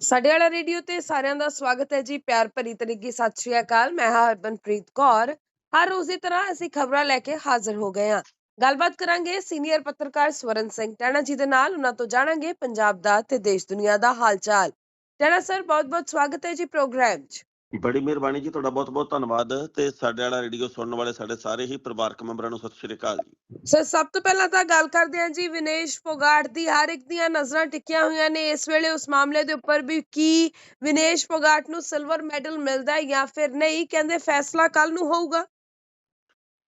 ਸਾਡੇ ਵਾਲਾ ਰੇਡੀਓ ਤੇ ਸਾਰਿਆਂ ਦਾ ਸਵਾਗਤ ਹੈ ਜੀ, ਪਿਆਰ ਭਰੀ ਤਰੀਕੀ ਸਤਿ ਸ਼੍ਰੀ ਅਕਾਲ, ਮੈਂ ਹਾਂ ਹਰਬਨਪ੍ਰੀਤ ਕੌਰ। ਹਰ ਰੋਜ਼ ਦੀ ਤਰ੍ਹਾਂ ਅਸੀਂ ਖਬਰਾਂ ਲੈ ਕੇ ਹਾਜ਼ਰ ਹੋ ਗਏ ਹਾਂ। ਗੱਲਬਾਤ ਕਰਾਂਗੇ ਸੀਨੀਅਰ ਪੱਤਰਕਾਰ ਸਵਰਨ ਸਿੰਘ ਟੈਣਾ ਜੀ ਦੇ ਨਾਲ, ਉਹਨਾਂ ਤੋਂ ਜਾਣਾਂਗੇ ਪੰਜਾਬ ਦਾ ਤੇ ਦੇਸ਼ ਦੁਨੀਆ ਦਾ ਹਾਲ ਚਾਲ। ਟੈਣਾ ਸਰ, ਬਹੁਤ-ਬਹੁਤ ਸਵਾਗਤ ਹੈ ਜੀ ਪ੍ਰੋਗਰਾਮ 'ਚ। ਬੜੀ ਮਿਹਰਬਾਨੀ ਜੀ ਤੁਹਾਡਾ ਬਹੁਤ-ਬਹੁਤ ਧੰਨਵਾਦ ਤੇ ਸਾਡੇ ਵਾਲਾ ਰੇਡੀਓ ਸੁਣਨ ਵਾਲੇ ਸਾਡੇ ਸਾਰੇ ਹੀ ਪਰਿਵਾਰਕ ਮੈਂਬਰਾਂ ਨੂੰ ਸਤਿ ਸ਼੍ਰੀ ਅਕਾਲ ਜੀ। ਸਰ ਸਭ ਤੋਂ ਪਹਿਲਾਂ ਤਾਂ ਗੱਲ ਕਰਦੇ ਹਾਂ ਜੀ ਵਿਨੇਸ਼ ਫੋਗਾਟ ਦੀ ਹਰ ਇੱਕ ਦੀਆਂ ਨਜ਼ਰਾਂ ਟਿਕੀਆਂ ਹੋਈਆਂ ਨੇ। ਇਸ ਵੇਲੇ ਉਸ ਮਾਮਲੇ ਦੇ ਉੱਪਰ ਵੀ ਕੀ ਵਿਨੇਸ਼ ਫੋਗਾਟ ਨੂੰ ਸਿਲਵਰ ਮੈਡਲ ਮਿਲਦਾ ਹੈ ਜਾਂ ਫਿਰ ਨਹੀਂ ਕਹਿੰਦੇ ਫੈਸਲਾ ਕੱਲ ਨੂੰ ਹੋਊਗਾ।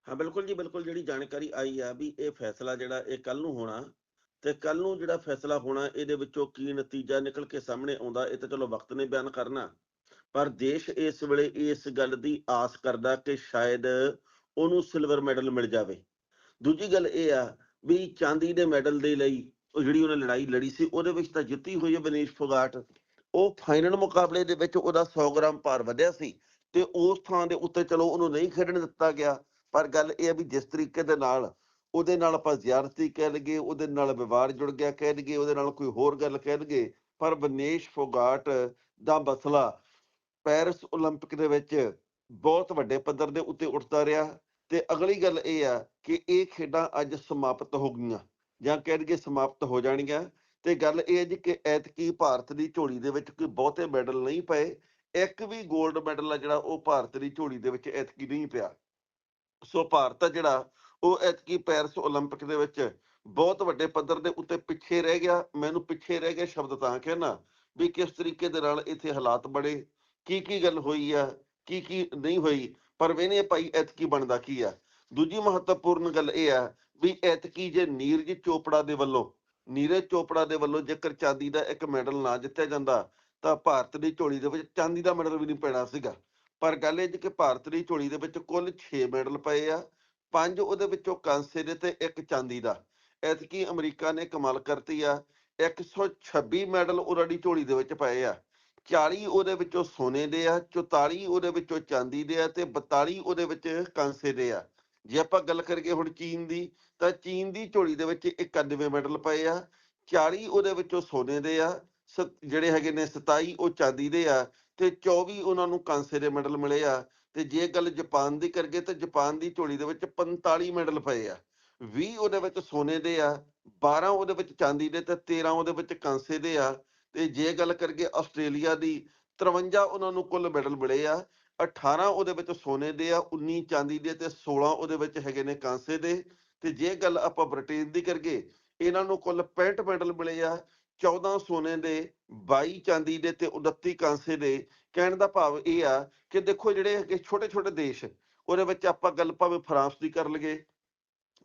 ਹਾਂ ਬਿਲਕੁਲ ਜੀ ਬਿਲਕੁਲ ਜਿਹੜੀ ਜਾਣਕਾਰੀ ਆਈ ਆ ਵੀ ਇਹ ਫੈਸਲਾ ਜਿਹੜਾ ਇਹ ਕੱਲ ਨੂੰ ਹੋਣਾ ਤੇ ਕੱਲ ਨੂੰ ਜਿਹੜਾ ਫੈਸਲਾ ਹੋਣਾ ਇਹਦੇ ਵਿੱਚੋਂ ਕੀ ਨਤੀਜਾ ਨਿਕਲ ਕੇ ਸਾਹਮਣੇ ਆਉਂਦਾ ਇਹ ਤਾਂ ਚਲੋ ਵਕਤ ਨੇ ਬਿਆਨ ਕਰਨਾ। ਪਰ ਦੇਸ਼ ਇਸ ਵੇਲੇ ਇਸ ਗੱਲ ਦੀ ਆਸ ਕਰਦਾ ਕਿ ਸ਼ਾਇਦ ਉਹਨੂੰ ਸਿਲਵਰ ਮੈਡਲ ਮਿਲ ਜਾਵੇ। ਦੂਜੀ ਗੱਲ ਇਹ ਆ ਵੀ ਚਾਂਦੀ ਦੇ ਮੈਡਲ ਦੇ ਲਈ ਉਹ ਜਿਹੜੀ ਉਹਨੇ ਲੜਾਈ ਲੜੀ ਸੀ, ਉਹਦੇ ਵਿੱਚ ਤਾਂ ਜਿੱਤੀ ਹੋਈ ਹੈ ਬਨੀਸ਼ ਫੋਗਾਟ। ਉਹ ਫਾਈਨਲ ਮੁਕਾਬਲੇ ਦੇ ਵਿੱਚ ਉਹਦਾ 100 ਗ੍ਰਾਮ ਭਾਰ ਵਧਿਆ ਸੀ ਤੇ ਉਸ ਥਾਂ ਦੇ ਉੱਤੇ ਚਲੋ ਉਹਨੂੰ ਨਹੀਂ ਖੇਡਣ ਦਿੱਤਾ ਗਿਆ, ਪਰ ਗੱਲ ਇਹ ਹੈ ਵੀ ਜਿਸ ਤਰੀਕੇ ਦੇ ਨਾਲ ਉਹਦੇ ਨਾਲ ਆਪਾਂ ਜ਼ਿਆਰਤੀ ਕਹਿ ਲਈਏ, ਉਹਦੇ ਨਾਲ ਵਿਵਹਾਰ ਜੁੜ ਗਿਆ ਕਹਿ ਲਈਏ, ਉਹਦੇ ਨਾਲ ਕੋਈ ਹੋਰ ਗੱਲ ਕਹਿ ਲਈਏ, ਪਰ ਬਨੇਸ਼ ਫੋਗਾਟ ਦਾ ਮਸਲਾ ਪੈਰਿਸ 올림픽 ਦੇ ਵਿੱਚ ਬਹੁਤ ਵੱਡੇ ਪੱਧਰ ਦੇ ਉੱਤੇ ਉੱਠਦਾ ਰਿਹਾ ਤੇ ਅਗਲੀ ਗੱਲ ਇਹ ਆ ਕਿ ਇਹ ਖੇਡਾਂ ਅੱਜ ਸਮਾਪਤ ਹੋ ਗਈਆਂ ਜਾਂ ਕਹਿ ਲਈਏ ਸਮਾਪਤ ਹੋ ਜਾਣਗੀਆਂ ਤੇ ਗੱਲ ਇਹ ਹੈ ਜੀ ਕਿ ਐਤਕੀ ਭਾਰਤ ਦੀ ਝੋਲੀ ਦੇ ਵਿੱਚ ਕੋਈ ਬਹੁਤੇ ਮੈਡਲ ਨਹੀਂ ਪਏ, ਇੱਕ ਵੀ 골ਡ ਮੈਡਲ ਆ ਜਿਹੜਾ ਉਹ ਭਾਰਤ ਦੀ ਝੋਲੀ ਦੇ ਵਿੱਚ ਐਤਕੀ ਨਹੀਂ ਪਿਆ। ਸੋ ਭਾਰਤ ਆ ਜਿਹੜਾ ਉਹ ਐਤਕੀ ਪੈਰਿਸ 올림픽 ਦੇ ਵਿੱਚ ਬਹੁਤ ਵੱਡੇ ਪੱਧਰ ਦੇ ਉੱਤੇ ਪਿੱਛੇ ਰਹਿ ਗਿਆ। ਮੈਨੂੰ ਪਿੱਛੇ ਰਹਿ ਗਿਆ ਸ਼ਬਦ ਤਾਂ ਕਹਿਣਾ ਵੀ ਕਿਸ ਤਰੀਕੇ ਦੇ ਨਾਲ ਇੱਥੇ ਹਾਲਾਤ ਬੜੇ ਕੀ ਕੀ ਗੱਲ ਹੋਈ ਆ, ਕੀ ਕੀ ਨਹੀਂ ਹੋਈ, ਪਰ ਵੇਨੇ ਭਾਈ ਐਤਕੀ ਬਣਦਾ ਕੀ ਆ। ਦੂਜੀ ਮਹੱਤਵਪੂਰਨ ਗੱਲ ਇਹ ਆ ਵੀ ਐਤਕੀ ਜੇ ਨੀਰਜ ਚੋਪੜਾ ਦੇ ਵੱਲੋਂ, ਨੀਰਜ ਚੋਪੜਾ ਦੇ ਵੱਲੋਂ ਜੇਕਰ ਚਾਂਦੀ ਦਾ ਇੱਕ ਮੈਡਲ ਨਾ ਜਿੱਤਿਆ ਜਾਂਦਾ, ਤਾਂ ਭਾਰਤ ਦੀ ਝੋਲੀ ਦੇ ਵਿੱਚ ਚਾਂਦੀ ਦਾ ਮੈਡਲ ਵੀ ਨਹੀਂ ਪੈਣਾ ਸੀਗਾ। ਪਰ ਗੱਲ ਇਹ ਜੀ ਕਿ ਭਾਰਤ ਦੀ ਝੋਲੀ ਦੇ ਵਿੱਚ ਕੁੱਲ 6 ਮੈਡਲ ਪਏ ਆ, ਪੰਜ ਉਹਦੇ ਵਿੱਚੋਂ ਕਾਂਸੇ ਦੇ ਤੇ ਇੱਕ ਚਾਂਦੀ ਦਾ। ਐਤਕੀ ਅਮਰੀਕਾ ਨੇ ਕਮਾਲ ਕਰਤੀ ਆ 126 ਮੈਡਲ ਉਹਨਾਂ ਦੀ ਝੋਲੀ ਦੇ ਵਿੱਚ ਪਏ ਆ। 40 ਉਹਦੇ ਵਿੱਚੋਂ ਸੋਨੇ ਦੇ ਆ 44 ਉਹਦੇ ਵਿੱਚੋਂ ਚਾਂਦੀ ਦੇ ਆ ਤੇ 42 ਉਹਦੇ ਵਿੱਚ ਕਾਂਸੇ ਦੇ ਆ। ਜੇ ਆਪਾਂ ਗੱਲ ਕਰੀਏ ਹੁਣ ਚੀਨ ਦੀ, ਤਾਂ ਚੀਨ ਦੀ ਝੋਲੀ ਦੇ ਵਿੱਚ 91 ਮੈਡਲ ਪਏ ਆ 40 ਉਹਦੇ ਵਿੱਚੋਂ ਸੋਨੇ ਦੇ ਆ ਸ- ਜਿਹੜੇ ਹੈਗੇ ਨੇ 27 ਉਹ ਚਾਂਦੀ ਦੇ ਆ ਤੇ 24 ਉਹਨਾਂ ਨੂੰ ਕਾਂਸੇ ਦੇ ਮੈਡਲ ਮਿਲੇ ਆ। ਤੇ ਜੇ ਗੱਲ ਜਾਪਾਨ ਦੀ ਕਰੀਏ ਤਾਂ ਜਾਪਾਨ ਦੀ ਝੋਲੀ ਦੇ ਵਿੱਚ 45 ਮੈਡਲ ਪਏ ਆ। 20 ਉਹਦੇ ਵਿੱਚ ਸੋਨੇ ਦੇ ਆ 12 ਉਹਦੇ ਵਿੱਚ ਚਾਂਦੀ ਦੇ ਤੇ 13 ਉਹਦੇ ਵਿੱਚ ਕਾਂਸੇ ਦੇ ਆ। ਤੇ ਜੇ ਗੱਲ ਕਰੀਏ ਆਸਟ੍ਰੇਲੀਆ ਦੀ 53 ਉਹਨਾਂ ਨੂੰ ਕੁੱਲ ਮੈਡਲ ਮਿਲੇ ਆ 18 ਉਹਦੇ ਵਿੱਚ ਸੋਨੇ ਦੇ ਆ 19 ਚਾਂਦੀ ਦੇ ਤੇ 16 ਉਹਦੇ ਵਿੱਚ ਹੈਗੇ ਨੇ ਕਾਂਸੇ ਦੇ, ਤੇ ਜੇ ਗੱਲ ਆਪਾਂ ਬ੍ਰਿਟੇਨ ਦੀ ਕਰੀਏ, ਇਹਨਾਂ ਨੂੰ ਕੁੱਲ 65 ਮੈਡਲ ਮਿਲੇ ਆ 14 ਸੋਨੇ ਦੇ 22 ਚਾਂਦੀ ਦੇ ਤੇ 29 ਕਾਂਸੇ ਦੇ, ਕਹਿਣ ਦਾ ਭਾਵ ਇਹ ਆ ਕਿ ਦੇਖੋ ਜਿਹੜੇ ਹੈਗੇ ਛੋਟੇ ਛੋਟੇ ਦੇਸ਼, ਉਹਦੇ ਵਿੱਚ ਆਪਾਂ ਗੱਲ ਭਾਵੇਂ ਫਰਾਂਸ ਦੀ ਕਰ ਲਈਏ,